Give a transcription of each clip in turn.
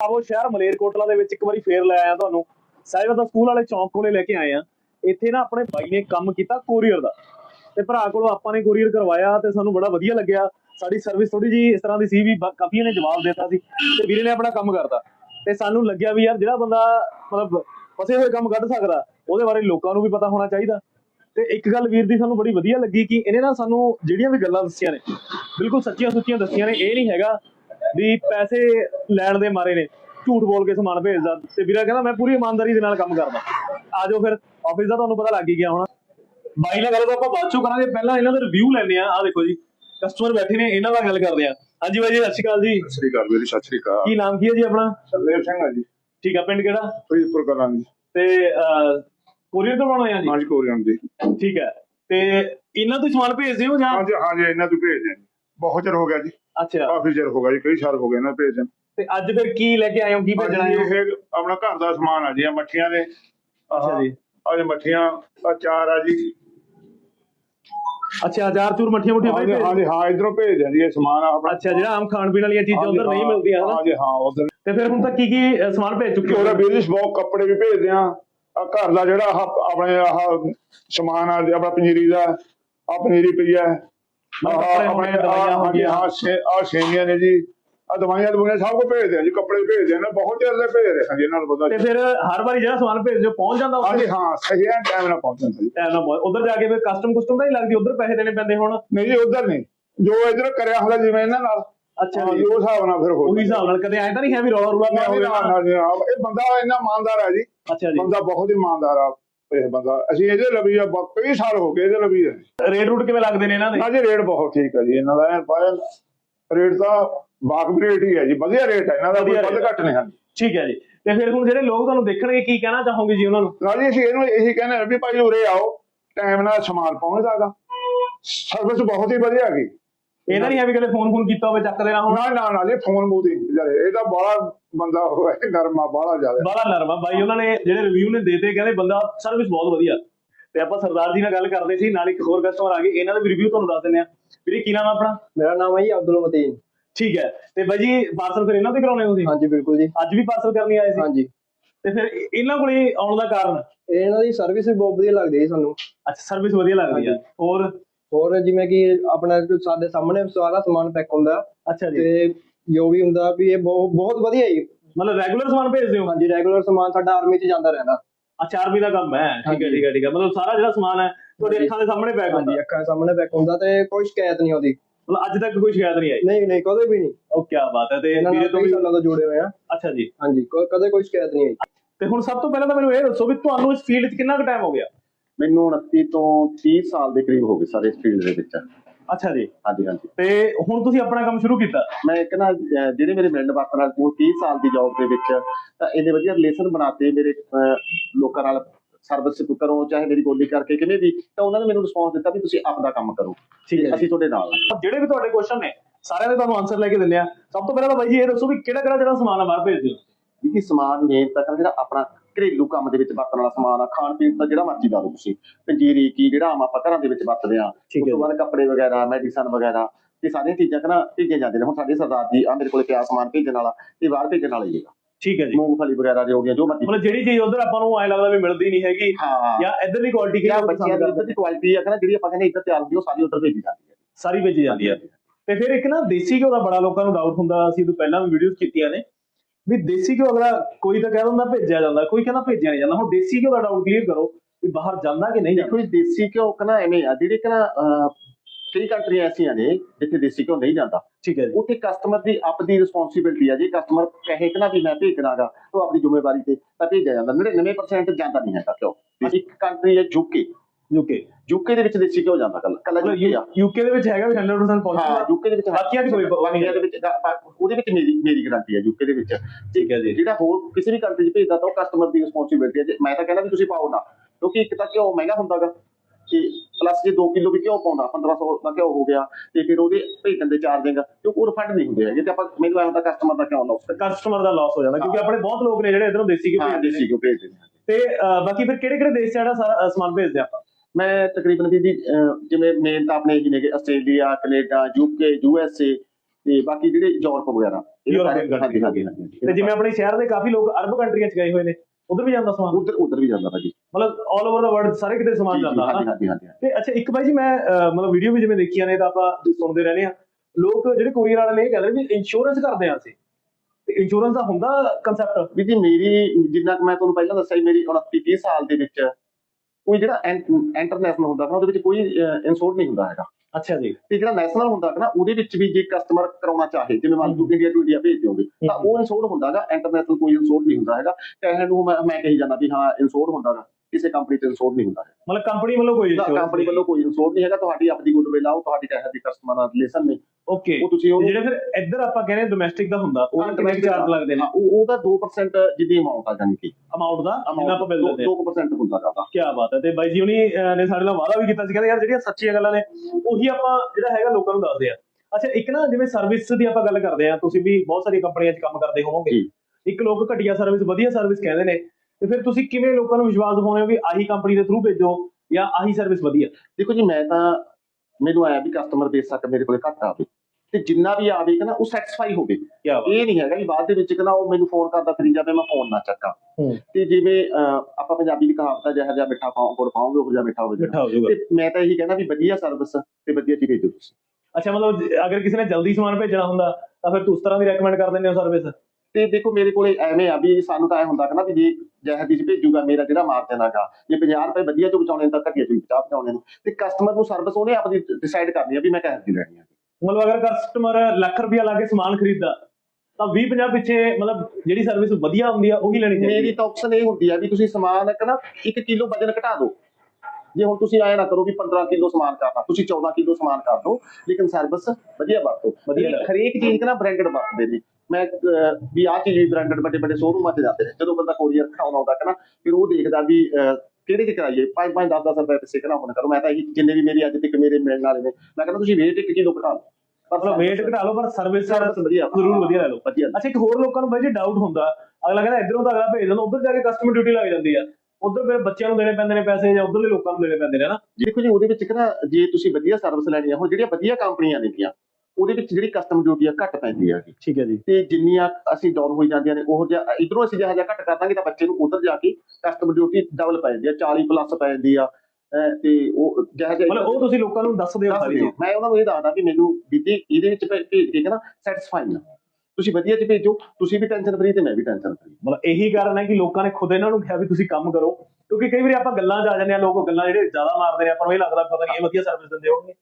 ਆਵੋ ਸ਼ਹਿਰ ਮਲੇਰਕੋਟਲਾ ਦੇ ਵਿੱਚ ਇੱਕ ਵਾਰੀ ਫੇਰ ਲੈ ਆਇਆ ਤੁਹਾਨੂੰ। ਸਾਹਿਬਾ ਸਕੂਲ ਵਾਲੇ ਚੌਂਕ ਕੋਲੇ ਲੈ ਕੇ ਆਏ ਆ ਇੱਥੇ ਨਾ ਆਪਣੇ ਬਾਈ ਨੇ ਕੰਮ ਕੀਤਾ ਕੋਰੀਅਰ ਦਾ। ਤੇ ਭਰਾ ਕੋਲੋਂ ਆਪਾਂ ਨੇ ਕੋਰੀਅਰ ਕਰਵਾਇਆ ਤੇ ਸਾਨੂੰ ਬੜਾ ਵਧੀਆ ਲੱਗਿਆ। ਸਾਡੀ ਸਰਵਿਸ ਥੋੜੀ ਜੀ ਇਸ ਤਰ੍ਹਾਂ ਦੀ ਸੀ ਵੀ ਕਾਫੀ ਨੇ ਜਵਾਬ ਦਿੱਤਾ ਸੀ ਤੇ ਵੀਰੇ ਨੇ ਆਪਣਾ ਕੰਮ ਕਰਤਾ। ਤੇ ਸਾਨੂੰ ਲੱਗਿਆ ਵੀ ਯਾਰ ਜਿਹੜਾ ਬੰਦਾ ਮਤਲਬ ਫਸੇ ਹੋਏ ਕੰਮ ਕੱਢ ਸਕਦਾ, ਉਹਦੇ ਬਾਰੇ ਲੋਕਾਂ ਨੂੰ ਵੀ ਪਤਾ ਹੋਣਾ ਚਾਹੀਦਾ। ਤੇ ਇੱਕ ਗੱਲ ਵੀਰ ਦੀ ਸਾਨੂੰ ਬੜੀ ਵਧੀਆ ਲੱਗੀ ਕਿ ਇਹਨੇ ਨਾ ਸਾਨੂੰ ਜਿਹੜੀਆਂ ਵੀ ਗੱਲਾਂ ਦੱਸੀਆਂ ਨੇ, ਬਿਲਕੁਲ ਸੱਚੀਆਂ ਸੁੱਚੀਆਂ ਦੱਸੀਆਂ ਨੇ, ਇਹ ਨਹੀਂ ਹੈਗਾ ਵੀ ਪੈਸੇ ਲੈਣ ਦੇ ਮਾਰੇ ਨੇ। ਝੂਠ ਬੋਲ ਕੇ ਸਮਾਨ ਭੇਜਦਾ। ਤੇ ਵੀਰਾ ਕਹਿੰਦਾ ਮੈਂ ਪੂਰੀ ਇਮਾਨਦਾਰੀ ਦੇ ਨਾਲ ਕੰਮ ਕਰਦਾ। ਆਜੋ ਫਿਰ। ਆਫਿਸ ਦਾ ਤੁਹਾਨੂੰ ਪਤਾ ਲੱਗ ਹੀ ਗਿਆ ਹੋਣਾ। ਬਾਈ ਨਾਲ ਗੱਲ ਤਾਂ ਆਪਾਂ ਬਾਅਦ ਚੋਂ ਕਰਾਂਗੇ। ਪਹਿਲਾਂ ਇਹਨਾਂ ਦਾ ਰਿਵਿਊ ਲੈਣੇ ਆ ਆ ਦੇਖੋ ਜੀ। ਕਸਟਮਰ ਬੈਠੇ ਨੇ। ਇਹਨਾਂ ਨਾਲ ਗੱਲ ਕਰਦੇ ਆ ਹਾਂਜੀ ਬਾਈ ਜੀ ਸਤਿ ਸ਼੍ਰੀ ਅਕਾਲ ਜੀ। ਸਤਿ ਸ੍ਰੀ ਅਕਾਲ ਵੀਰ ਸਤਿ ਸ੍ਰੀ ਅਕਾਲ। ਕੀ ਨਾਮ ਕੀ ਹੈ ਜੀ ਆਪਣਾ? ਸਰਦੇਵ ਸਿੰਘ ਆ ਜੀ। ਠੀਕ ਆ ਪਿੰਡ ਕਿਹੜਾ? ਫਰੀਦਪੁਰ ਕਲਾਂ ਜੀ। ਤੇ ਕੋਰੀਅਰ ਕਰਵਾਉਣਾ ਹੈ ਜੀ? ਹਾਂਜੀ ਕੋਰੀਅਨ ਜੀ। ਠੀਕ ਹੈ। ਤੇ ਇਹਨਾਂ ਤੋਂ ਸਮਾਨ ਭੇਜਦੇ ਹੋ ਜਾਂ? ਹਾਂਜੀ ਹਾਂਜੀ ਇਹਨਾਂ ਤੋਂ ਭੇਜ ਦਿਆਂ ਜੀ। ਬਹੁਤ ਚਿਰ ਹੋ ਗਿਆ ਜੀ। ਅੱਛਾ। ਕਾਫੀ ਚਿਰ ਹੋ ਗਿਆ ਜੀ ਕਈ ਸਾਲ ਹੋ ਗਏ ਇਹਨਾਂ ਭੇਜ ਦਿਆਂ ਤੇ ਅੱਜ ਫਿਰ ਕੀ ਲੈ ਕੇ ਆਏ ਹੋ ਕੀ ਭੇਜਣਾ ਹੈ? ਇਹ ਆਪਣਾ ਘਰ ਦਾ ਸਮਾਨ ਆ ਜੀ ਆਹ ਮੱਠੀਆਂ ਦੇ। ਅੱਛਾ ਜੀ। ਆ ਜੀ ਮੱਠੀਆਂ ਆ ਚਾਰ ਆ ਜੀ। ਅੱਛਾ ਅਚਾਰ ਚੂਰ ਮੱਠੀਆਂ ਮੁੱਠੀਆਂ ਭੇਜ ਹਾਂਜੀ ਹਾਂ ਇਧਰੋਂ ਭੇਜ ਜੀ ਇਹ ਸਮਾਨ ਆਪਣਾ। ਅੱਛਾ ਜਿਹੜਾ ਆਮ ਖਾਣ ਪੀਣ ਵਾਲੀਆਂ ਚੀਜ਼ਾਂ ਉਧਰ ਨਹੀਂ ਮਿਲਦੀਆਂ ਹਨਾ? ਹਾਂਜੀ ਹਾਂ ਉਧਰ। ਤੇ ਫਿਰ ਹੁਣ ਤੱਕ ਕੀ ਕੀ ਸਮਾਨ ਭੇਜ ਚੁੱਕੇ ਹੋ? ਜੀ ਬਹੁਤ ਕੱਪੜੇ ਵੀ ਭੇਜਦੇ ਆ ਆ ਘਰ ਦਾ ਜਿਹੜਾ ਆਹ ਆਪਣੇ ਆਹ ਸਮਾਨ ਆ ਆਪਣਾ ਪਨੀਰੀ ਦਾ ਆ ਪਨੀਰੀ ਪਈ ਆ। ਆਹ ਕੱਪੜੇ ਹੋ ਗਏ, ਦਵਾਈਆਂ ਹੋ ਗਈਆਂ। ਹਾਂ ਆ ਸੇਮੀਆਂ ਨੇ ਜੀ। ਆ ਦਵਾਈਆਂ ਦਵਾਈਆਂ ਸਭ ਕੁਝ ਭੇਜਦੇ ਆ ਜੀ ਕੱਪੜੇ ਭੇਜਦੇ ਆ ਨਾ ਬਹੁਤ ਚਿਰ ਦੇ ਭੇਜ ਰਹੇ ਹਾਂ ਜੀ ਇਹਨਾਂ ਨੂੰ ਪਤਾ ਤੇ ਫਿਰ ਹਰ ਵਾਰੀ ਜਿਹੜਾ ਸਮਾਨ ਭੇਜਦੇ ਹੋ ਪਹੁੰਚ ਜਾਂਦਾ ਹਾਂਜੀ ਉੱਥੇ ਹਾਂ ਸਹੀ ਹੈ ਟਾਈਮ ਨਾਲ ਪਹੁੰਚ ਜਾਂਦਾ ਜੀ। ਟਾਈਮ ਨਾਲ ਪਹੁੰਚ ਉਧਰ ਜਾ ਕੇ ਫਿਰ ਕਸਟਮ ਕੁਸਟਮ ਤਾਂ ਨਹੀਂ ਲੱਗਦੀ ਉਧਰ ਪੈਸੇ ਦੇਣੇ ਪੈਂਦੇ ਹੁਣ? ਨਹੀਂ ਜੀ ਉਧਰ ਨਹੀਂ। ਜੋ ਇਧਰ ਕਰਿਆ ਹੁੰਦਾ ਜਿਵੇਂ ਇਹਨਾਂ ਨਾਲ। ਅੱਛਾ ਹਾਂ ਜੀ। ਜੀ ਉਹ ਹਿਸਾਬ ਨਾਲ ਫਿਰ ਹੋ ਉਹੀ ਹਿਸਾਬ ਨਾਲ ਕਦੇ ਐਂ ਤਾਂ ਨਹੀਂ ਹੈ ਵੀ ਰੌਲਾ ਰੂਲਾ ਪਿਆ ਹੋਵੇ ਨਾ ਨਾ ਜੀ, ਹਾਂ, ਇਹ ਬੰਦਾ ਇੰਨਾ ਇਮਾਨਦਾਰ ਹੈ ਜੀ। ਅੱਛਾ ਜੀ। ਬੰਦਾ ਬਹੁਤ ਇਮਾਨਦਾਰ ਆ। ਇਹ ਬੰਦਾ। ਅਸੀਂ ਇਹਦੇ ਲਵੀ ਆ ਬ- ਕਈ ਸਾਲ ਹੋ ਗਏ ਇਹਦੇ ਲਵੀ ਆ। ਰੇਟ ਰੂਟ ਕਿਵੇਂ ਲੱਗਦੇ ਨੇ ਇਹਨਾਂ ਦੇ? ਨਾ ਜੀ ਰੇਟ ਬਹੁਤ ਠੀਕ ਹੈ ਜੀ ਇਹਨਾਂ ਦਾ ਐਨ ਪਾਇਆ। ਰੇਟ ਤਾਂ ਬਾਕਬ ਰੇਟ ਹੀ ਹੈ ਜੀ ਵਧੀਆ ਰੇਟ ਹੈ ਇਹਨਾਂ ਦਾ ਕੋਈ ਵਧੀਆ ਵੱਧ rate ਘੱਟ ਨਹੀਂ ਹਨ ਠੀਕ ਹੈ ਜੀ। ਤੇ ਫਿਰ ਹੁਣ ਜਿਹੜੇ ਲੋਕ ਤੁਹਾਨੂੰ ਦੇਖਣਗੇ ਕੀ ਕਹਿਣਾ ਚਾਹੋਗੇ ਜੀ ਉਹਨਾਂ ਨੂੰ? ਨਾ ਜੀ ਅਸੀਂ ਇਹਨੂੰ ਇਹੀ ਕਹਿੰਦੇ ਆ ਵੀ ਭਾਈ ਉਰੇ ਆਓ ਟਾਈਮ ਨਾਲ ਸਮਾਨ ਪਹੁੰਚਦਾਗਾ ਸਰਵਿਸ ਬਹੁਤ ਹੀ ਵਧੀਆ ਹੈਗੀ। ਇਹ ਤਾਂ ਨਹੀਂ ਹੈ ਵੀ ਕਦੇ ਫੋਨ ਫੋਨ ਕੀਤਾ ਹੋਵੇ ਚੱਕ ਦੇਣਾ ਹੁਣ ਨਾ ਨਾ ਨਾ ਜੀ ਫੋਨ ਬੂਦੀ ਇਹ ਤਾਂ ਬੜਾ ਬੰਦਾ ਹੋਇਆ ਨਰਮਾ ਬੜਾ ਜ਼ਿਆਦਾ। ਬੜਾ ਨਰਮ ਬਾਈ ਉਹਨਾਂ ਨੇ ਜਿਹੜੇ ਰਿਵਿਊ ਨੇ ਦੇਤੇ ਕਹਿੰਦੇ ਬੰਦਾ ਸਰਵਿਸ ਬਹੁਤ ਵਧੀਆ। ਤੇ ਆਪਾਂ ਸਰਦਾਰ ਜੀ ਨਾਲ ਗੱਲ ਕਰਦੇ ਸੀ ਨਾਲ ਇੱਕ ਹੋਰ ਕਸਟਮਰ ਆ ਗਏ। ਇਹਨਾਂ ਦਾ ਵੀ ਰਿਵਿਊ ਤੁਹਾਨੂੰ ਦੱਸ ਦਿੰਦੇ ਆ ਵੀਰੇ ਕੀ ਨਾਮ ਆ ਆਪਣਾ? ਮੇਰਾ ਨਾਮ ਹੈ ਜੀ ਅਬਦੁਲ ਮਤੀਨ। ਠੀਕ ਹੈ। ਤੇ ਬਾਈ ਜੀ ਪਾਰਸਲ ਫਿਰ ਇਹਨਾਂ ਤੋਂ ਹੀ ਕਰਾਉਣੇ ਹੋ ਤੁਸੀਂ? ਹਾਂਜੀ ਬਿਲਕੁਲ ਜੀ। ਅੱਜ ਵੀ ਪਾਰਸਲ ਕਰਨੀ ਆਏ ਸੀ? ਹਾਂਜੀ। ਤੇ ਫਿਰ ਇਹ- ਇਹਨਾਂ ਕੋਲੇ ਆਉਣ ਦਾ ਕਾਰਨ? ਇਹ ਇਹਨਾਂ ਦੀ ਸਰਵਿਸ ਵੀ ਬਹੁਤ ਵਧੀਆ ਲੱਗਦੀ ਹੈ ਸਾਨੂੰ। ਅੱਛਾ ਸਰਵਿਸ ਵਧੀਆ ਲੱਗਦੀ ਆ। ਹਾਂਜੀ। ਹੋਰ? ਹੋਰ ਜਿਵੇਂ ਕਿ ਆਪਣਾ ਸਾਡੇ ਸਾਹਮਣੇ ਸਾਰਾ ਸਮਾਨ ਪੈਕ ਹੁੰਦਾ। ਅੱਛਾ ਜੀ। ਤੇ ਜੋ ਵੀ ਹੁੰਦਾ ਵੀ ਇਹ ਬਹੁਤ ਬਹੁਤ ਵਧੀਆ ਹੈ ਮਤਲਬ ਰੈਗੂਲਰ ਸਮਾਨ ਭੇਜਦੇ ਹੋ? ਹਾਂਜੀ ਰੈਗੂਲਰ ਸਮਾਨ ਸਾਡਾ ਆਰਮੀ 'ਚ ਜਾਂਦਾ ਰਹਿੰਦਾ। ਅੱਛਾ ਆਰਮੀ ਦਾ ਕੰਮ ਹੈ। ਠੀਕ ਹੈ। ਠੀਕ ਹੈ ਠੀਕ ਹੈ। ਮਤਲਬ ਸਾਰਾ ਜਿਹੜਾ ਸਮਾਨ ਹੈ ਤੁਹਾਡੇ। ਅੱਖਾਂ ਦੇ ਸਾਹਮਣੇ ਪੈਕ ਹੁੰਦਾ। ਹਾਂਜੀ ਅੱਖਾਂ ਦੇ ਸਾਹਮਣੇ ਪੈਕ ਹੁੰਦਾ ਤੇ ਕੋਈ ਸ਼ਿਕਾਇਤ ਨਹੀਂ ਆਉਂਦੀ। ਮਤਲਬ ਅੱਜ ਤੱਕ ਕੋਈ ਸ਼ਿਕਾਇਤ ਨਹੀਂ ਆਈ? ਨਹੀਂ ਨਹੀਂ ਕਦੇ ਵੀ ਨਹੀਂ। ਉਹ ਕੀ ਬਾਤ ਹੈ ਤੇ ਵੀਰੇ ਤੋਂ ਵੀ ਸਾਲਾਂ ਤੋਂ ਜੁੜੇ ਹੋਏ ਆ ਅੱਛਾ ਜੀ। ਹਾਂਜੀ ਕਦੇ ਕੋਈ ਸ਼ਿਕਾਇਤ ਨਹੀਂ ਆਈ। ਤੇ ਹੁਣ ਸਭ ਤੋਂ ਪਹਿਲਾਂ ਤਾਂ ਮੈਨੂੰ ਇਹ ਦੱਸੋ ਵੀ ਤੁਹਾਨੂੰ ਇਸ ਫੀਲਡ 'ਚ ਕਿੰਨਾ ਕੁ ਟਾਈਮ ਹੋ ਗਿਆ? ਮੈਨੂੰ 29 ਤੋਂ 30 ਸਾਲ ਦੇ ਕਰੀਬ ਹੋ ਗਏ ਸਾਰੇ ਇਸ ਫੀਲਡ ਦੇ ਵਿੱਚ। ਅੱਛਾ ਜੀ। ਹਾਂਜੀ ਹਾਂਜੀ। ਤੇ ਹੁਣ ਤੁਸੀਂ ਆਪਣਾ ਕੰਮ ਸ਼ੁਰੂ ਕੀਤਾ? ਮੈਂ ਇੱਕ ਨਾ ਅਹ, ਜਿਹੜੇ ਮੇਰੇ ਮਿਲਣ ਵਰਤਣ ਨਾਲ ਉਹ 30 ਸਾਲ ਦੀ ਜੌਬ ਦੇ ਵਿੱਚ ਤਾਂ ਇੰਨੇ ਵਧੀਆ ਰਿਲੇਸ਼ਨ ਬਣਾਤੇ ਮੇਰੇ ਅਹ, ਲੋਕਾਂ ਨਾਲ ਸਰਵਿਸ ਕਰੋ ਚਾਹੇ ਮੇਰੀ ਬੋਲੀ ਕਰਕੇ ਕਿਵੇਂ ਵੀ ਤਾਂ ਉਹਨਾਂ ਨੇ ਮੈਨੂੰ ਰਿਸਪੌਂਸ ਦਿੱਤਾ ਵੀ ਤੁਸੀਂ ਆਪਦਾ ਕੰਮ ਕਰੋ। ਠੀਕ ਹੈ ਅਸੀਂ ਤੁਹਾਡੇ ਨਾਲ ਹਾਂ। ਜਿਹੜੇ ਵੀ ਤੁਹਾਡੇ ਕੁਐਸਚਨ ਨੇ ਸਾਰਿਆਂ ਦੇ ਤੁਹਾਨੂੰ ਆਨਸਰ ਲੈ ਕੇ ਦਿੰਦੇ ਆ ਸਭ ਤੋਂ ਪਹਿਲਾਂ ਤਾਂ ਬਾਈ ਜੀ ਇਹ ਦੱਸੋ ਵੀ ਕਿਹੜਾ ਕਿਹੜਾ ਜਿਹੜਾ ਸਮਾਨ ਆ ਬਾਹਰ ਭੇਜਦੇ ਹੋ? ਵੀ ਸਮਾਨ ਮੇਨ ਤੱਕ ਜਿਹੜਾ ਆਪਣਾ ਘਰੇਲੂ ਕੰਮ ਦੇ ਵਿੱਚ ਵਰਤਣ ਵਾਲਾ ਸਮਾਨ ਆ ਖਾਣ ਪੀਣ ਦਾ ਜਿਹੜਾ ਮਰਜ਼ੀ ਲਾ ਲਓ ਤੁਸੀਂ। ਪੰਜੀਰੀ ਕੀ ਜਿਹੜਾ ਆਮ ਆਪਾਂ ਘਰਾਂ ਦੇ ਵਿੱਚ ਵਰਤਦੇ ਆ। ਉਸ ਤੋਂ ਬਾਅਦ ਕੱਪੜੇ ਵਗੈਰਾ ਮੈਡੀਸਨ ਵਗੈਰਾ ਇਹ ਸਾਰੀਆਂ ਚੀਜ਼ਾਂ ਕਨਾ ਭੇਜੀਆਂ ਜਾਂਦੀਆਂ ਨੇ। ਹੁਣ ਸਾਡੇ ਸਰਦਾਰ ਜੀ ਆ ਮੇਰੇ ਕੋਲੇ ਪਿਆ ਸਮਾਨ ਭੇਜਣ ਵਾਲਾ ਇਹ ਬਾਹਰ ਭੇਜਣ ਵਾਲਾ ਹੀ ਹੈਗਾ। ਠੀਕ ਹੈ ਜੀ। ਮੂੰਗਫਲੀ ਵਗੈਰਾ ਦੀ ਹੋ ਗਿਆ ਜੋ ਮਰਜ਼ੀ। ਮਤਲਬ ਜਿਹੜੀ ਚੀਜ਼ ਉਧਰ ਆਪਾਂ ਨੂੰ ਐ ਲੱਗਦਾ ਵੀ ਮਿਲਦੀ ਨਹੀਂ ਹੈਗੀ ਜਾਂ ਇੱਧਰ ਦੀ ਕੁਆਲਿਟੀ ਕਿਹੜੀ ਬੱਚਿਆਂ ਦੀ ਇੱਧਰ ਦੀ ਕੁਆਲਿਟੀ ਆ ਕਹਿੰਦਾ ਜਿਹੜੀ ਆਪਾਂ ਕਹਿੰਦੇ ਇੱਧਰ ਤਿਆਰ ਹੁੰਦੀ ਉਹ ਸਾਰੀ ਉੱਧਰ ਭੇਜੀ ਜਾਂਦੀ ਹੈ ਸਾਰੀ ਭੇਜੀ ਜਾਂਦੀ ਹੈ ਤੇ ਫਿਰ ਇੱਕ ਨਾ ਦੇਸੀ ਘਿਓ ਦਾ ਬੜਾ ਲੋਕਾਂ ਨੂੰ ਡਾਊਟ ਹੁੰਦਾ ਅਸੀਂ ਤੋਂ ਪਹਿਲਾਂ ਵੀ ਵੀਡੀਓਜ਼ ਕੀਤੀਆਂ ਨੇ। ਵੀ ਦੇਸੀ ਘਿਓ ਅਗਲਾ ਕੋਈ ਤਾਂ ਕਹਿ ਦਿੰਦਾ ਭੇਜਿਆ ਜਾਂਦਾ ਕੋਈ ਕਹਿੰਦਾ ਭੇਜਿਆ ਨਹੀਂ ਜਾਂਦਾ। ਹੁਣ ਦੇਸੀ ਘਿਓ ਦਾ ਡਾਊਟ ਕਲੀਅਰ ਕਰੋ ਵੀ ਬਾਹਰ ਜਾਂਦਾ ਕਿ ਨਹੀਂ ਜਾਂਦਾ। ਦੇਸੀ ਘਿਓ ਕਹਿੰਦਾ ਐਵੇਂ ਆ ਜਿਹੜੇ ਅਹ, ਕਈ ਕੰਟਰੀਆਂ ਐਸੀਆਂ ਨੇ ਜਿੱਥੇ ਦੇਸੀ ਘਿਓ ਨਹੀਂ ਜਾਂਦਾ। ਠੀਕ ਹੈ ਜੀ। ਉੱਥੇ ਕਸਟਮਰ ਦੀ ਆਪਦੀ ਰਿਸਪੌਂਸਿਬਿਲਟੀ ਆ। ਜੇ ਕਸਟਮਰ ਕਹੇ ਕਿ ਨਾ ਵੀ ਮੈਂ ਭੇਜਣਾਗਾ ਉਹ ਆਪਣੀ ਜ਼ਿੰਮੇਵਾਰੀ ਤੇ ਤਾਂ ਭੇਜਿਆ ਜਾਂਦਾ। 99% ਜਾਂਦਾ ਨਹੀਂ ਹੈਗਾ ਘਿਓ। ਇੱਕ ਕੰਟਰੀ ਹੈ ਯੂਕੇ ਯੂਕੇ ਯੂਕੇ ਦੇ ਵਿੱਚ ਦੇਸੀ ਘਿਓ ਜਾਂਦਾ ਕੱਲਾ ਕੱਲਾ ਯੂਕੇ ਆ। ਯੂਕੇ ਦੇ ਵਿੱਚ ਹੈਗਾ ਵੀ 100% ਹਾਂ ਪਹੁੰਚਦਾ ਯੂਕੇ ਦੇ ਵਿੱਚ ਬਾਕੀਆਂ ਦੀ ਕੋਈ ਬਾਕੀਆਂ ਦੇ ਵਿੱਚ ਉਹਦੇ ਵਿੱਚ ਮੇਰੀ ਮੇਰੀ ਗਾਰੰਟੀ ਹੈ ਯੂਕੇ ਦੇ ਵਿੱਚ। ਠੀਕ ਹੈ ਜੀ। ਜਿਹੜਾ ਹੋਰ ਕਿਸੇ ਵੀ ਕੰਟਰੀ 'ਚ ਭੇਜਦਾ ਤਾਂ ਉਹ ਕਸਟਮਰ ਦੀ ਰਿਸਪੌਂਸਿਬਿਲਟੀ ਹੈ ਮੈਂ ਤਾਂ ਕਹਿੰਦਾ ਵੀ ਤੁਸੀਂ ਪਾਓ ਨਾ ਕਿਉਂਕਿ ਇੱਕ ਤਾਂ ਘਿਓ ਮਹਿੰਗਾ ਹੁੰਦਾਗਾ। ਤੇ ਪਲੱਸ ਜੇ 2 ਕਿਲੋ ਵੀ ਘਿਓ ਪਾਉਂਦਾ 1500 ਦਾ ਘਿਓ ਹੋ ਗਿਆ ਤੇ ਫਿਰ ਉਹਦੇ ਭੇਜਣ ਦੇ ਚਾਰਜਿੰਗ ਤੇ ਉਹ ਰਿਫੰਡ ਨਹੀਂ ਹੁੰਦੇ ਹੈਗੇ। ਤੇ ਆਪਾਂ ਮੈਨੂੰ ਐਂ ਹੁੰਦਾ ਕਸਟਮਰ ਦਾ ਕਿਉਂ ਲਾਸ ਕਸਟਮਰ ਦਾ ਲਾਸ ਹੋ ਜਾਂਦਾ ਕਿਉਂਕਿ ਆਪਣੇ ਬਹੁਤ ਲੋਕ ਨੇ ਜਿਹੜੇ ਇਧਰੋਂ ਦੇਸੀ ਘਿਓ ਹਾਂ ਭੇਜਦੇ ਨੇ। ਤੇ ਬਾਕੀ ਫਿਰ ਕਿਹੜੇ ਕਿਹੜੇ ਦੇਸ਼ 'ਚ ਜਿਹੜਾ ਸਾਰਾ, ਸਮਾਨ ਭੇਜਦੇ ਆਪਾਂ? ਮੈਂ ਤਕਰੀਬਨ ਵੀ ਅਹ, ਜਿਵੇਂ ਮੇਨ ਤਾਂ ਆਪਣੇ ਹੀ ਨੇਗੇ Australia Canada UK U S A ਤੇ ਬਾਕੀ ਜਿਹੜੇ ਯੂਰਪ ਵਗੈਰਾ। ਹਾਂਜੀ ਹਾਂਜੀ ਤੇ ਜਿਵੇਂ ਆਪਣੇ ਸ਼ਹਿਰ ਦੇ ਕਾਫੀ ਲੋਕ ਅਰਬ ਕੰਟਰੀਆਂ 'ਚ ਗਏ ਹੋਏ ਨੇ ਉਧਰ ਵੀ ਜਾਂਦਾ ਸਮਾਨ? ਉਧਰ ਉਧਰ ਵੀ ਜਾਂਦਾ ਭਾਜੀ। ਮਤਲਬ 올 ਓਵਰ ਦਾ ਵਰਲਡ ਸਾਰੇ ਕਿਤੇ ਸਮਾਨ ਜਾਂਦਾ। ਹਾਂਜੀ ਹਾਂਜੀ ਤੇ ਅੱਛਾ ਇੱਕ ਬਾਈ ਜੀ ਮੈਂ ਮਤਲਬ ਵੀਡੀਓ ਵੀ ਜਿਵੇਂ ਦੇਖੀਆਂ ਨੇ ਤਾਂ ਆਪਾਂ ਸੁਣਦੇ ਰਹਿੰਦੇ ਆ ਲੋਕ ਜਿਹੜੇ ਕੋਰੀਅਰ ਵਾਲੇ ਨੇ ਇਹ ਕਹਿੰਦੇ ਵੀ ਇੰਸ਼ੋਰੈਂਸ ਕਰਦੇ ਆ ਅਸੀਂ। ਤੇ ਇੰਸ਼ੋਰੈਂਸ ਦਾ ਹੁੰਦਾ ਕਨਸੈਪਟ ਵੀ ਜੀ ਮੇਰੀ ਜਿੰਨਾ ਕੁ ਮੈਂ ਤੁਹਾਨੂੰ ਪਹਿਲਾਂ ਦੱਸਿਆ ਮੇਰੀ 29 30 ਸਾਲ ਦੇ ਵਿੱਚ ਕੋਈ ਜਿਹੜਾ ਇੰਟਰਨੈਸ਼ਨਲ ਹੁੰਦਾ ਨਾ ਉਹਦੇ ਵਿੱਚ ਕੋਈ ਇਨਸ਼ੋਰ ਨਹੀਂ ਹੁੰਦਾ ਹੈਗਾ। ਅੱਛਾ ਜੀ। ਤੇ ਜਿਹੜਾ ਨੈਸ਼ਨਲ ਹੁੰਦਾ ਨਾ ਉਹਦੇ ਵਿੱਚ ਵੀ ਜੇ ਕਸਟਮਰ ਕਰਾਉਣਾ ਚਾਹੇ ਜਿਵੇਂ ਮੰਨ ਲਓ ਇੰਡੀਆ ਟੂ ਇੰਡੀਆ ਭੇਜ ਦਿਓਗੇ ਤਾਂ। ਉਹ ਇਨਸ਼ੋਰ ਹੁੰਦਾਗਾ ਇੰਟਰਨੈਸ਼ਨਲ ਕੋਈ ਇਨਸ਼ੋਰ ਨਹੀਂ ਹੁੰਦਾ ਹੈਗਾ। ਕਹਿਣ ਨੂੰ ਮੈਂ ਮੈਂ ਕਹੀ ਜਾਂਦਾ ਵੀ ਹਾਂ ਇਨਸ਼ੋਰ ਹੁੰਦਾਗਾ ਕਿਸੇ ਕੰਪਨੀ ਤੇ ਇਨਸ਼ੋਰ ਨਹੀਂ ਹੁੰਦਾ ਮਤਲਬ ਕੰਪਨੀ ਵੱਲੋਂ ਕੋਈ ਇੰਸ਼ੋਰੈਂਸ ਕੰਪਨੀ ਵੱਲੋਂ ਕੋਈ ਇਨਸ਼ੋਰ ਨਹੀਂ ਹੈਗਾ ਤੁਹਾਡੀ ਆਪਣੀ ਗੁੱਡਵਿਲ ਆ ਉਹ ਤੁਹਾਡੀ ਕਹਿਣ ਦੀ ਕਸਟਮਰ ਨਾਲ ਰਿਲੇਸ਼ਨ ਨੇ। ਓਕੇ ਉਹ ਤੁਸੀਂ ਉਹ ਜਿਹੜੇ ਫਿਰ ਇੱਧਰ ਆਪਾਂ ਕਹਿੰਦੇ ਡੋਮੈਸਟਿਕ ਦਾ ਹੁੰਦਾ ਉਹਦਾ ਕਿੰਨੇ ਚਾਰਜ ਲੱਗਦੇ ਨੇ? ਉਹ ਉਹਦਾ 2% ਜਿੰਨੀ ਅਮਾਉਂਟ ਆ ਜਾਨੀ ਕਿ। ਅਮਾਉਂਟ ਦਾ ਜਿੰਨਾ ਆਪਾਂ ਬਿੱਲ ਦਿੰਦੇ 2% ਹੁੰਦਾ ਕਰਦਾ ਕੀ ਬਾਤ ਹੈ ਤੇ ਬਾਈ ਜੀ ਹੁਣੀ ਨੇ ਸਾਡੇ ਨਾਲ ਵਾਅਦਾ ਵੀ ਕੀਤਾ ਸੀ ਕਹਿੰਦੇ ਯਾਰ ਜਿਹੜੀਆਂ ਸੱਚੀਆਂ ਗੱਲਾਂ ਨੇ ਉਹੀ ਆਪਾਂ ਜਿਹੜਾ ਹੈਗਾ ਲੋਕਾਂ ਨੂੰ ਦੱਸਦੇ ਆ ਅੱਛਾ ਇੱਕ ਨਾ ਜਿਵੇਂ ਸਰਵਿਸ ਦੀ ਆਪਾਂ ਗੱਲ ਕਰਦੇ ਆ ਤੁਸੀਂ ਵੀ ਬਹੁਤ ਸਾਰੀਆਂ ਕੰਪਨੀਆਂ 'ਚ ਕੰਮ ਕਰਦੇ ਹੋਵੋਗੇ। ਇੱਕ ਲੋਕ ਘਟੀਆ ਸਰਵਿਸ ਵਧੀਆ ਸਰਵਿਸ ਕਹਿੰਦੇ ਨੇ। ਤੇ ਫਿਰ ਤੁਸੀਂ ਕਿਵੇਂ ਲੋਕਾਂ ਨੂੰ ਵਿਸ਼ਵਾਸ ਦਿਵਾਉਂਦੇ ਹੋ ਵੀ ਆਹੀ ਕੰਪਨੀ ਦੇ ਥਰੂ ਭੇਜੋ ਜਾਂ ਆਹੀ ਸਰਵਿਸ ਵਧੀਆ? ਦੇਖੋ ਜੀ ਮੈਂ ਤਾਂ ਮੈਨੂੰ ਆਇਆ ਵੀ ਕਸਟਮਰ ਬੇਸ਼ੱਕ ਮੇਰੇ ਕੋਲੇ ਘੱਟ ਆਵੇ ਤੇ ਜਿੰਨਾ ਵੀ ਆਵੇ ਕਿ ਨਾ ਉਹ ਸੈਟੀਸਫਾਈ ਹੋਵੇ। ਕੀ ਇਹ ਨਹੀਂ ਹੈਗਾ ਵੀ ਬਾਅਦ ਦੇ ਵਿੱਚ ਕਿ ਨਾ ਉਹ ਮੈਨੂੰ ਫੋਨ ਕਰਦਾ ਫਿਰੀ ਜਾਵੇ ਮੈਂ ਫੋਨ ਨਾ ਚੱਕਾਂ। ਤੇ ਜਿਵੇਂ ਆਪਾਂ ਪੰਜਾਬੀ ਦੀ ਕਹਾਵਤ ਹੈ ਜਿਹੜਾ ਜਿਹਾ ਮਿੱਠਾ ਪਾਓ ਗੁੜ ਪਾਓਗੇ ਉਹ ਜਿਹਾ ਮਿੱਠਾ ਹੋ ਜਾਊਗਾ। ਤੇ ਮੈਂ ਤਾਂ ਇਹੀ ਕਹਿੰਦਾ ਵੀ ਵਧੀਆ ਸਰਵਿਸ ਤੇ ਵਧੀਆ ਚੀਜ਼ ਭੇਜੋ ਤੁਸੀਂ। ਅੱਛਾ ਮਤਲਬ ਅਗਰ ਕਿਸੇ ਨੇ ਜਲਦੀ ਸਮਾਨ ਭੇਜਣਾ ਹੁੰਦਾ ਤਾਂ ਫਿਰ ਤੁਸੀਂ ਉਸ ਤਰ੍ਹਾਂ ਦੀ ਰეკਮੈਂਡ ਕਰ ਦਿੰਦੇ ਹੋ ਸਰਵਿਸ ਤੇ ਦੇਖੋ ਮੇਰੇ ਕੋਲੇ ਐਵੇਂ ਆ ਵੀ ਸਾਨੂੰ ਤਾਂ ਐ ਹੁੰਦਾ ਕਿ ਨਾ ਵੀ ਜੇ ਜਿਹੇ ਚੀਜ਼ ਭੇਜੂਗਾ ਮੇਰਾ ਜਿਹੜਾ ਮਾਰਜਨ ਹੈਗਾ ਜੇ 50 ਰੁਪਏ ਵਧੀਆ ਚੋਂ ਬਚਾਉਣੇ ਤਾਂ ਘਟੀਆ ਚੋਂ 50 ਬਚਾਉਣੇ ਨੇ। ਤੇ ਕਸਟਮਰ ਨੂੰ ਸਰਵਿਸ ਉਹਨੇ ਆਪਣੀ ਡਿਸਾਈਡ ਕਰਨੀ ਆ ਵੀ ਮੈਂ ਕਿਹੋ ਜਿਹੀ ਲੈਣੀ ਆ। ਮਤਲਬ ਅਗਰ ਕਸਟਮਰ ਲੱਖ ਰੁਪਇਆ ਲਾ ਕੇ ਸਮਾਨ ਖਰੀਦਦਾ ਤਾਂ 20 50 ਪਿੱਛੇ ਮਤਲਬ ਜਿਹੜੀ ਸਰਵਿਸ ਵਧੀਆ ਹੁੰਦੀ ਆ ਉਹੀ ਲੈਣੀ ਚਾਹੀਦੀ ਮੇਰੀ ਤਾਂ ਆਪਸ਼ਨ ਇਹ ਹੁੰਦੀ ਆ ਵੀ ਤੁਸੀਂ ਸਮਾਨ ਇੱਕ ਨਾ 1 ਕਿਲੋ ਵਜਨ ਘਟਾ ਦਿਓ। ਜੇ ਹੁਣ ਤੁਸੀਂ ਐ ਨਾ ਕਰੋ ਵੀ 15 ਕਿਲੋ ਸਮਾਨ ਕਰਨਾ ਤੁਸੀਂ 14 ਕਿਲੋ ਸਮਾਨ ਕਰ ਦਿਓ ਲੇਕਿਨ ਸਰਵਿਸ ਵਧੀਆ ਵਰਤੋ। ਵਧੀਆ। ਹਰੇਕ ਚੀਜ਼ ਨਾ ਬ੍ਰਾਂਡਡ ਵਰਤਦੇ ਨੇ। ਮੈਂ ਵੀ ਆਹ ਚੀਜ਼ ਵੀ ਬ੍ਰਾਂਡਡ ਵੱਡੇ ਵੱਡੇ ਸ਼ੋਰੂਮਾਂ 'ਚ ਜਾਂਦੇ ਨੇ। ਜਦੋਂ ਬੰਦਾ ਕੋਰੀਅਰ ਖਾਉਣ ਆਉਂਦਾ ਨਾ ਫਿਰ ਉਹ ਦੇਖਦਾ ਵੀ ਕਿਹੜੇ ਚ ਕਰਾਈਏ? 5 5 10 10 ਰੁਪਏ ਪਿੱਛੇ ਹੁਣ ਕਰੋ? ਮੈਂ ਤਾਂ ਇਹੀ ਜਿੰਨੇ ਵੀ ਮੇਰੀ ਅੱਜ ਤੱਕ ਮੇਰੇ ਮਿਲਣ ਵਾਲੇ ਨੇ ਮੈਂ ਕਹਿੰਦਾ ਤੁਸੀਂ weight 1 ਕਿਲੋ ਘਟਾ ਲਓ। ਮਤਲਬ weight ਘਟਾ ਲਓ ਪਰ ਸਰਵਿਸ ਸਰਵਿਸ ਵਧੀਆ ਜ਼ਰੂਰ ਵਧੀਆ ਲੈ ਲਓ। ਵਧੀਆ। ਅੱਛਾ ਇੱਕ ਹੋਰ ਲੋਕਾਂ ਨੂੰ ਬਾਈ ਜੀ ਡਾਊਟ ਹੁੰਦਾ ਅਗਲਾ ਕਹਿੰਦਾ ਇਧਰੋਂ ਤਾਂ ਅਗਲਾ ਭੇਜ ਦਿੰਦਾ ਉਧਰ ਜਾ ਕੇ ਕਸਟਮਰ ਡਿਊਟੀ ਲੱਗ ਜਾਂਦੀ ਆ। ਉਧਰ ਫਿਰ ਬੱਚਿਆਂ ਨੂੰ ਦੇਣੇ ਪੈਂਦੇ ਨੇ ਪੈਸੇ ਜਾਂ ਉਧਰਲੇ ਲੋਕਾਂ ਨੂੰ ਦੇਣੇ ਪੈਂਦੇ ਨੇ ਹਨਾ? ਦੇਖੋ ਜੀ ਉਹਦੇ ਵਿੱਚ ਕਿ ਨਾ ਜੇ ਤੁਸੀਂ ਵਧੀਆ ਸਰਵਿਸ ਲੈਣੀ ਆ ਹੁਣ ਜਿਹੜੀਆਂ ਵਧੀਆ ਕੰਪਨੀਆਂ ਨੇਗੀਆਂ ਉਹਦੇ ਵਿੱਚ ਜਿਹੜੀ ਕਸਟਮ ਡਿਊਟੀ ਆ ਘੱਟ ਪੈਂਦੀ ਹੈਗੀ ਠੀਕ ਹੈ ਜੀ। ਤੇ ਜਿੰਨੀਆਂ ਅਸੀਂ ਡਾਊਨ ਹੋਈ ਜਾਂਦੀਆਂ ਨੇ ਉਹ ਜਿਹਾ ਇਧਰੋਂ ਅਸੀਂ ਜਿਹਾ ਜਿਹਾ ਘੱਟ ਕਰ ਦਾਂਗੇ ਤਾਂ ਬੱਚੇ ਨੂੰ ਉਧਰ ਜਾ ਕੇ ਕਸਟਮ ਡਿਊਟੀ ਡਬਲ ਪੈ ਜਾਂਦੀ ਆ 40 ਪਲੱਸ ਪੈ ਜਾਂਦੀ ਆ। ਤੇ ਉਹ ਜਿਹਾ ਜਿਹਾ ਮਤਲਬ ਉਹ ਤੁਸੀਂ ਲੋਕਾਂ ਨੂੰ ਦੱਸ ਸਾਰੀ ਦਿਓ। ਚੀਜ਼। ਮੈਂ ਉਹਨਾਂ ਨੂੰ ਇਹ ਦੱਸਦਾ ਵੀ ਮੈਨੂੰ ਬੀਤੀ ਇਹਦੇ ਵਿੱਚ ਭੇਜ ਕੇ ਕਿ ਨਾ ਸੈਟੀਸਫਾਈ ਨਾ। ਤੁਸੀਂ ਵਧੀਆ ਚ ਭੇਜੋ ਤੁਸੀਂ ਵੀ ਟੈਨਸ਼ਨ ਫਰੀ ਤੇ ਮੈਂ ਵੀ ਟੈਨਸ਼ਨ ਫਰੀ ਮਤਲਬ ਇਹੀ ਕਾਰਨ ਹੈ ਕਿ ਲੋਕਾਂ ਨੇ ਖੁਦ ਇਹਨਾਂ ਨੂੰ ਕਿਹਾ ਵੀ ਤੁਸੀਂ ਕੰਮ ਕਰੋ ਕਿਉਂਕਿ ਕਈ ਵਾਰੀ ਆਪਾਂ ਗੱਲਾਂ 'ਚ ਆ ਜਾਂਦੇ ਆ ਲੋਕ ਗੱਲਾਂ ਜਿਹੜੇ ਜ਼ਿਆਦਾ ਮਾਰਦੇ ਨੇ ਆਪਾਂ ਨੂੰ ਇਹ ਲੱਗਦਾ ਪਤਾ ਨਹੀਂ ਇਹ ਵਧੀਆ ਸਰਵਿਸ ਦਿੰਦੇ ਹੋਣਗੇ।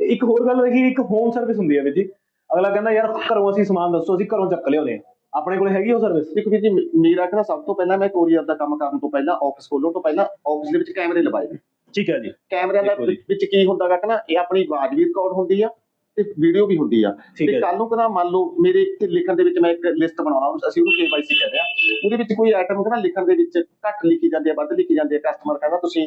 ਤੇ ਇੱਕ ਹੋਰ ਗੱਲ ਰਹੀ ਇੱਕ ਹੋਮ ਸਰਵਿਸ ਹੁੰਦੀ ਹੈ ਵੀਰ ਜੀ। ਅਗਲਾ ਕਹਿੰਦਾ ਯਾਰ ਘਰੋਂ ਅਸੀਂ ਸਮਾਨ ਦੱਸੋ ਅਸੀਂ ਘਰੋਂ ਚੱਕ ਲਿਆਉਂਦੇ ਆ ਆਪਣੇ ਕੋਲ ਹੈਗੀ ਉਹ ਸਰਵਿਸ ਦੇਖੋ ਵੀਰ ਜੀ ਮੇਰਾ ਕਿ ਨਾ ਸਭ ਤੋਂ ਪਹਿਲਾਂ ਮੈਂ ਕੋਰੀਅਰ ਦਾ ਕੰਮ ਕਰਨ ਤੋਂ ਪਹਿਲਾਂ ਆਫਿਸ ਖੋਲਣ ਤੋਂ ਪਹਿਲਾਂ ਆਫਿਸ ਦੇ ਵਿੱਚ ਕੈਮਰੇ ਲਵਾਏ। ਨੇ ਠੀਕ ਹੈ ਜੀ। ਕੈਮਰਿਆਂ ਦਾ। ਵਿੱਚ ਕੀ ਹੁੰਦਾ ਕਿ ਨਾ ਇਹ ਆਪਣੀ ਆਵਾਜ਼ ਵੀ ਰਿਕਾਰਡ ਹੁੰਦੀ ਆ ਤੇ ਵੀਡੀਓ ਵੀ ਹੁੰਦੀ ਆ। ਤੇ। ਕੱਲ ਨੂੰ ਕਿ ਨਾ ਮੰਨ ਲਓ ਮੇਰੇ ਇੱਥੇ ਲਿਖਣ ਦੇ ਵਿੱਚ ਮੈਂ ਇੱਕ ਲਿਸਟ ਬਣਾਉਣਾ ਅਸੀਂ ਉਹਨੂੰ KYC ਕਹਿੰਦੇ ਆ ਉਹਦੇ ਵਿੱਚ ਕੋਈ ਆਈਟਮ ਕਿ ਨਾ ਲਿਖਣ ਦੇ ਵਿੱਚ ਘੱਟ ਲਿਖੀ ਜਾਂਦੀ ਆ ਵੱਧ ਲਿਖੀ ਜਾਂਦੀ ਆ ਕਸਟਮਰ ਕਹਿੰਦਾ ਤੁਸੀਂ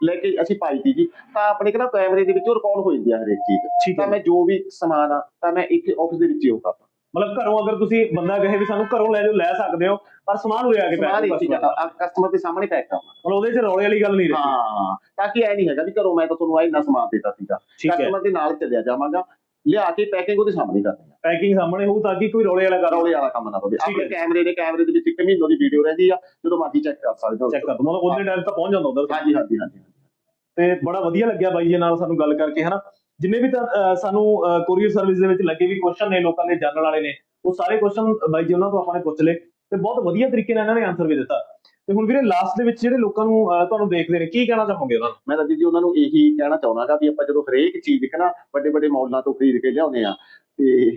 ਲੈ ਕੇ ਅਸੀਂ ਪਾਈ ਤੀ ਜੀ। ਤਾਂ ਆਪਣੇ ਕਿ ਨਾ ਕੈਮਰੇ ਦੇ ਵਿੱਚ ਰਿਕਾਰਡ ਹੋ ਜਾਂਦੀ ਆ ਹਰੇਕ ਚੀਜ਼। ਠੀਕ ਤਾਂ ਹੈ ਮੈਂ ਜੋ ਵੀ ਸਮਾਨ ਆ ਤਾਂ ਮੈਂ ਇੱਥੇ ਆਫਿਸ ਦੇ ਵਿੱਚ ਹੀ ਉਹ ਕਰਦਾ ਮਤਲਬ ਘਰੋਂ ਅਗਰ ਤੁਸੀਂ ਬੰਦਾ ਕਹੇ ਵੀ ਸਾਨੂੰ ਘਰੋਂ ਲੈ ਜਾਓ ਲੈ ਸਕਦੇ ਹੋ ਪਰ ਸਮਾਨ ਉਰੇ ਆ ਕੇ ਪੈਕ ਕਸਟਮਰ ਦੇ ਸਾਹਮਣੇ ਪੈਕ ਕਰਨਾ ਮਤਲਬ ਉਹਦੇ 'ਚ ਰੌਲੇ ਵਾਲੀ ਗੱਲ ਨਹੀਂ ਰਹੀ। ਹਾਂ ਤਾਂ ਕਿ ਐ ਨਹੀਂ ਹੈਗਾ ਵੀ ਘਰੋਂ ਮੈਂ ਤਾਂ ਤੁਹਾਨੂੰ ਇੰਨਾ ਸਮਾਨ ਦਿੱਤਾ ਸੀਗਾ। ਹੈ। ਕਸਟਮਰ ਦੇ ਨਾਲ ਚੱਲਿਆ ਜਾਵਾਂਗਾ ਲਿਆ ਕੇ ਪੈਕਿੰਗ ਉਹਦੇ ਸਾਹਮਣੇ ਕਰਨੀ ਆ। ਪੈਕਿੰਗ ਸਾਹਮਣੇ ਹੋਊ ਤਾਂ ਕਿ ਕੋਈ ਰੌਲੇ ਵਾਲਾ ਕਰ ਰੌਲੇ ਵਾਲਾ ਕੰਮ ਨਾ ਪਵੇ ਹੈ ਆਪਣੇ ਕੈਮਰੇ ਦੇ ਕੈਮਰੇ ਦੇ ਵਿੱਚ ਇੱਕ ਮਹੀਨੇ ਦੀ ਵੀਡੀਓ ਰਹਿੰਦੀ ਆ ਜਦੋਂ ਮਰਜ਼ੀ ਚੈੱਕ ਕਰ ਸਕਦੇ ਹੋ। ਚੈੱਕ ਕਰ ਮਤਲਬ ਉਹਦੇ ਟਾਈਮ ਤਾਂ ਪਹੁੰਚ ਜਾਂਦਾ ਉਧਰ। ਹਾਂਜੀ ਹਾਂਜੀ ਹਾਂਜੀ। ਤੇ ਬੜਾ ਵਧੀਆ ਲੱਗਿਆ ਬਾਈ ਜੀ ਨਾਲ ਸਾਨੂੰ ਗੱਲ ਕਰਕੇ, ਹਨਾ? ਜਿੰਨੇ ਵੀ ਤਾਂ ਸਾਨੂੰ ਕੋਰੀਅਰ ਸਰਵਿਸ ਦੇ ਵਿੱਚ ਲੱਗੇ ਵੀ ਕੁਐਸਚਨ ਨੇ, ਲੋਕਾਂ ਦੇ ਜਾਣਨ ਵਾਲੇ ਨੇ, ਉਹ ਸਾਰੇ ਕੁਐਸਚਨ ਬਾਈ ਜੀ ਉਹਨਾਂ ਤੋਂ ਆਪਾਂ ਨੇ ਪੁੱਛ ਲਏ ਤੇ ਬਹੁਤ ਵਧੀਆ ਤਰੀਕੇ ਨਾਲ ਇਹਨਾਂ ਨੇ ਆਨਸਰ ਵੀ ਦਿੱਤਾ। ਤੇ ਹੁਣ ਵੀਰੇ ਲਾਸਟ ਦੇ ਵਿੱਚ ਜਿਹੜੇ ਲੋਕਾਂ ਨੂੰ ਤੁਹਾਨੂੰ ਦੇਖਦੇ ਨੇ, ਕੀ ਕਹਿਣਾ ਚਾਹੋਗੇ ਉਹਨਾਂ ਨੂੰ? ਮੈਂ ਤਾਂ ਜੀ ਉਹਨਾਂ ਨੂੰ ਇਹੀ ਕਹਿਣਾ ਚਾਹੁੰਦਾਗਾ ਵੀ ਆਪਾਂ ਜਦੋਂ ਹਰੇਕ ਚੀਜ਼ ਕਿ ਨਾ ਵੱਡੇ ਵੱਡੇ ਮਾਲਾਂ ਤੋਂ ਖਰੀਦ ਕੇ ਲਿਆਉਂਦੇ ਆ ਤੇ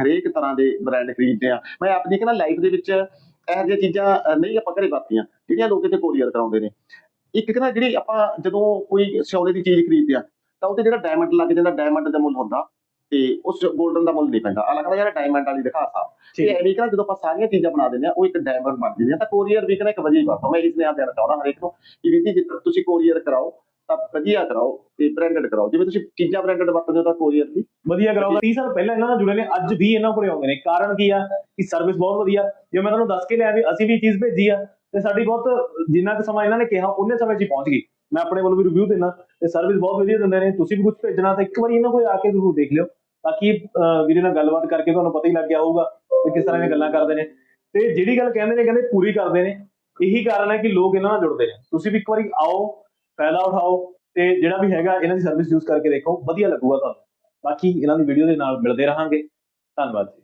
ਹਰੇਕ ਤਰ੍ਹਾਂ ਦੇ ਬ੍ਰਾਂਡ ਖਰੀਦਦੇ ਆ ਮੈਂ ਆਪਣੀ ਕਿ ਲਾਈਫ ਦੇ ਵਿੱਚ ਇਹੋ ਜਿਹੀਆਂ ਚੀਜ਼ਾਂ ਨਹੀਂ ਆਪਾਂ ਘਰੇ ਵਰਤੀਆਂ, ਜਿਹੜੀਆਂ ਲੋਕ ਇੱਥੇ ਕੋਰੀਅਰ ਕਰਾਉਂਦੇ ਨੇ। ਇੱਕ ਨਾ ਜਿਹੜੀ ਆਪਾਂ ਜਦੋਂ ਕੋਈ ਸੋਨੇ ਦੀ ਚੀਜ਼ ਖਰੀਦਦੇ ਆ ਤਾਂ ਉੱਤੇ ਜਿਹੜਾ ਡਾਇਮੰਡ ਲੱਗ ਜਾਂਦਾ ਡਾਇਮੰਡ ਦਾ ਮੁੱਲ ਹੁੰਦਾ ਤੇ ਉਸ 골ਡਨ ਦਾ ਮੁੱਲ ਨਹੀਂ ਪੈਂਦਾ। ਆ ਲੱਗਦਾ ਜਿਹੜਾ ਡਾਇਮੰਡ ਵਾਲੀ ਤੇ ਠੀਕ। ਹੈ ਐਵੇਂ ਕਿ ਜਦੋਂ ਆਪਾਂ ਸਾਰੀਆਂ ਚੀਜ਼ਾਂ ਬਣਾ ਦਿੰਦੇ ਆ ਉਹ ਇੱਕ ਡਾਇਮੰਡ ਬਣ ਜਾਂਦੀਆਂ ਤਾਂ ਕੋਰੀਅਰ ਵੀ ਕਿ ਨਾ ਇੱਕ ਵਧੀਆ ਵਰਤੋਂ ਮੈਂ ਇਸ ਨੇ ਦੇਣਾ ਚਾਹੁੰਦਾ ਹਰੇਕ ਨੂੰ ਕਿ ਵੀ ਜੀ ਤੁਸੀਂ ਕੋਰੀਅਰ ਕਰਾਓ ਤਾਂ ਵਧੀਆ ਕਰਾਓ ਤੇ ਬ੍ਰਾਂਡਡ ਕਰਾਓ। ਜਿਵੇਂ ਤੁਸੀਂ ਚੀਜ਼ਾਂ ਬ੍ਰਾਂਡਡ ਵਰਤਦੇ ਹੋ ਤਾਂ ਕੋਰੀਅਰ ਦੀ ਵਧੀਆ ਕਰਾਉਂਦਾ 30 ਸਾਲ ਪਹਿਲਾਂ ਇਹਨਾਂ ਨਾਲ ਜੁੜੇ ਨੇ ਅੱਜ ਵੀ ਇਹਨਾਂ ਕੋਲੇ ਆਉਂਦੇ ਨੇ। ਕਾਰਨ ਕੀ ਆ? ਕਿ ਸਰਵਿਸ ਬਹੁਤ ਵਧੀਆ। ਜਿਵੇਂ ਮੈਂ ਤੁਹਾਨੂੰ ਦੱਸ ਕੇ ਲਿਆ ਵੀ ਅਸੀਂ ਵੀ ਚੀਜ਼ ਭੇਜੀ ਆ ਤੇ ਸਾਡੀ ਬਹੁਤ ਜਿੰਨਾ ਕੁ ਸਮਾਂ ਇਹਨਾਂ ਨੇ ਕਿਹਾ ਉਹਨੇ ਸਮੇਂ 'ਚ ਹੀ ਪਹੁੰਚ ਗਈ। ਮੈਂ ਆਪਣੇ ਵੱਲੋਂ ਵੀ ਰਿਵਿਊ ਦੇਣਾ ਤੇ ਸਰਵਿਸ ਬਹੁਤ ਵਧੀਆ ਦਿੰਦੇ ਨੇ। ਤੁਸੀਂ ਵੀ ਕੁਝ ਭੇਜਣਾ ਤਾਂ ਇੱਕ ਵਾਰੀ ਇਹਨਾਂ ਕੋਲ ਆ ਕੇ ਜ਼ਰੂਰ ਦੇਖ ਲਿਓ ਬਾਕੀ ਅਹ, ਵੀਰੇ ਨਾਲ ਗੱਲਬਾਤ ਕਰਕੇ ਤੁਹਾਨੂੰ ਪਤਾ ਹੀ ਲੱਗ ਗਿਆ ਹੋਊਗਾ ਕਿ ਕਿਸ ਤਰ੍ਹਾਂ ਦੀਆਂ ਗੱਲਾਂ ਕਰਦੇ ਨੇ। ਤੇ ਜਿਹੜੀ ਗੱਲ ਕਹਿੰਦੇ ਨੇ ਕਹਿੰਦੇ ਪੂਰੀ ਕਰਦੇ ਨੇ। ਇਹੀ ਕਾਰਨ ਹੈ ਕਿ ਲੋਕ ਇਹਨਾਂ ਨਾਲ ਜੁੜਦੇ ਨੇ। ਤੁਸੀਂ ਵੀ ਇੱਕ ਵਾਰੀ ਆਓ ਫਾਇਦਾ ਉਠਾਓ ਤੇ ਜਿਹੜਾ ਵੀ ਹੈਗਾ ਇਹਨਾਂ ਦੀ ਸਰਵਿਸ ਯੂਜ਼ ਕਰਕੇ ਦੇਖੋ ਵਧੀਆ ਲੱਗੂਗਾ ਤੁਹਾਨੂੰ। ਬਾਕੀ ਇਹਨਾਂ ਦੀ ਵੀਡੀਓ ਦੇ ਨਾਲ ਮਿਲਦੇ ਰਹਾਂਗੇ। ਧੰਨਵਾਦ ਜੀ।